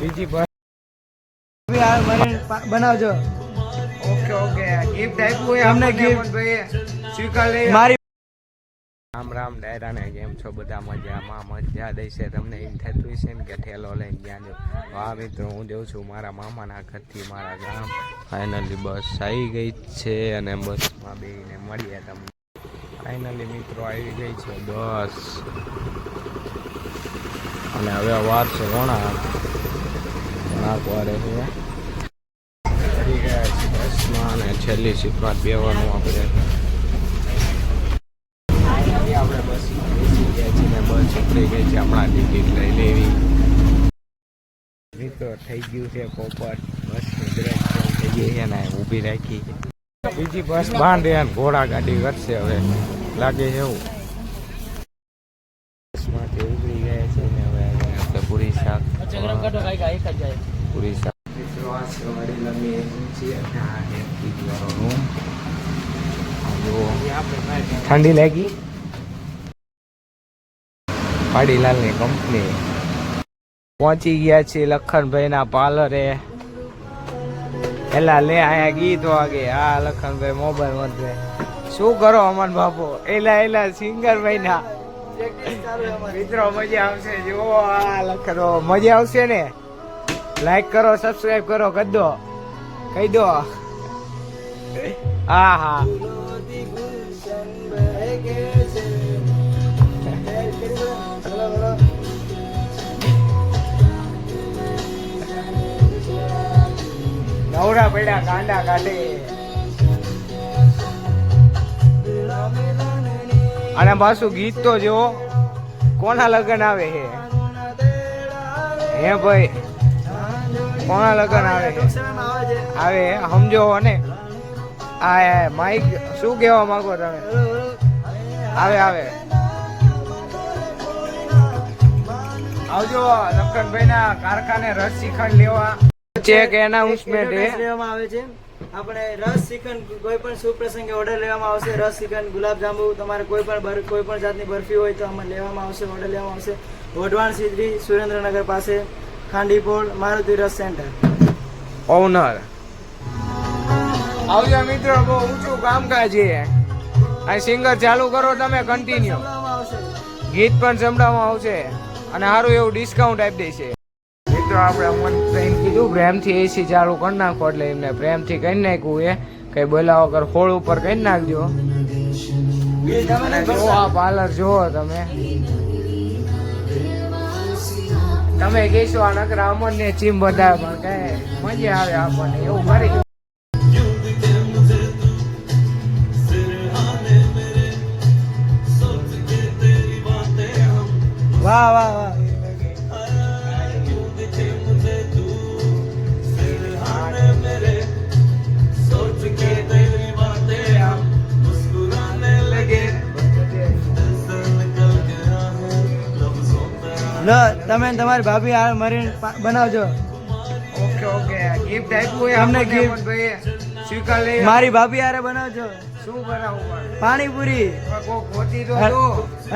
બીજી મને બનાવજો. Okay okay. ગિફ્ટ આપ્યું હોય અમને ગિફ્ટ ભાઈ સ્વીકાર લઈ મારી રામ રામ ડાયરા ને કેમ છો? બધા મજામાં? મજા દેશે તમને? એમ થતું છે ને કે ઠેલો લઈને ગયા જો. હા મિત્રો હું જઉં છું મારા મામાના ઘરથી મારા ગામ ફાઇનલી બસ આવી ગઈ છે અને બસમાં બેને મળીએ તમને. ફાઇનલી મિત્રો આવી ગઈ છે બસ. અને હવે વાર છે વણાક વણાક વારે છે. બસમાં અને છેલ્લી સીટમાં બેવાનું આપણે. આપણે બસમાં બેસી ગયા છીએ ને બસ ઉપડી ગઈ છે હમણાં ટિકિટ લઈ લેવી. મિત્રો થઈ ગયું છે પોપટ. બસની થઈ ગઈ છે ને ઊભી રાખી. બીજી બસ બાંધે અને ઘોડા ગાડી કરશે હવે. લાગે છે એવું બસમાંથી ઉતરી ગયા છે ને હવે પૂરી શાક પૂરી મિત્રો આ છે અને આ રૂમ ઠંડી લાગી. પાડીલાલની કંપની. પહોંચી ગયા છીએ લખનભાઈના પાર્લરે. એલા લે અહીંયા ગીત વાગે. હા લખનભાઈ મોબાઈલ મતે શું કરો અમન બાપુ? એલા એલા સિંગરભાઈ ના મિત્રો મજા આવશે. જો આ લખનો મજા આવશે ને? લાઈક કરો સબસ્ક્રાઇબ કરો કરી દો કહી દો. હા હા. નવરા પડ્યા કાંડા કાઢે અને પાછું ગીત તો જો કોના લગ્ન આવે છે હે ભાઈ. કોના લગન આવે આવે સમજો ને આ માઈક શું કહેવા માંગો તમે? આવે આવે. આવજો લખનભાઈ ના કારખાને રસ શિખંડ લેવા. ચેક એનાઉન્સમેન્ટ લેવામાં આવે છે. આપણે રસ શ્રીખંડ કોઈ પણ શુભ પ્રસંગે ઓર્ડર લેવામાં આવશે. રસ શ્રીખંડ ગુલાબજાંબુ તમારે કોઈ પણ કોઈ પણ જાતની બરફી હોય તો આમાં લેવામાં આવશે ઓર્ડર લેવામાં આવશે. વઢવાણ સિદ્રી સુરેન્દ્રનગર પાસે. ખાંડીપોળ મારુતિ રસ સેન્ટર. ઓનર આવજો મિત્રો બહુ ઊંચું કામકાજ છે. આ સિંગર ચાલુ કરો તમે કન્ટિન્યુ આવશે. ગીત પણ સંભળાવવામાં આવશે. અને સારું એવું ડિસ્કાઉન્ટ આપી દેશે. મિત્રો આપણે અમન પ્રેમ કીધું પ્રેમથી એસી ચાલુ કરી નાખો એટલે એમને પ્રેમથી કરી નાખ્યું એ. કઈ બોલાવો કર હોળ ઉપર કરી નાખજો. આ પાર્લર જુઓ તમે. તમે કહેશો આ નકરા ને ચીમ બધા પણ કઈ મજા આવે આપણને, એવું કરી. વાહ વાહ વાહ. લો તમે તમારી ભાભી આ મરીને બનાવજો. Okay okay. ગિફ્ટ આપ્યું હોય અમને ગિફ્ટ ભાઈ સ્વીકાર લઈ મારી ભાભી આરે બનાવજો. શું બનાવવું પાણીપુરી. ગોતી દો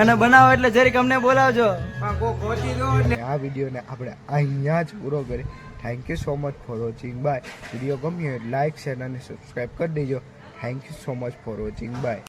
અને બનાવો એટલે જરીક અમને બોલાવજો. ગોતી દો આ વિડીયોને આપણે અહીંયા જ પૂરો કરી. Thank you so much for watching bye video ગમ્યો હોય લાઈક શેર અને સબસ્ક્રાઈબ કરી દેજો. Thank you so much for watching bye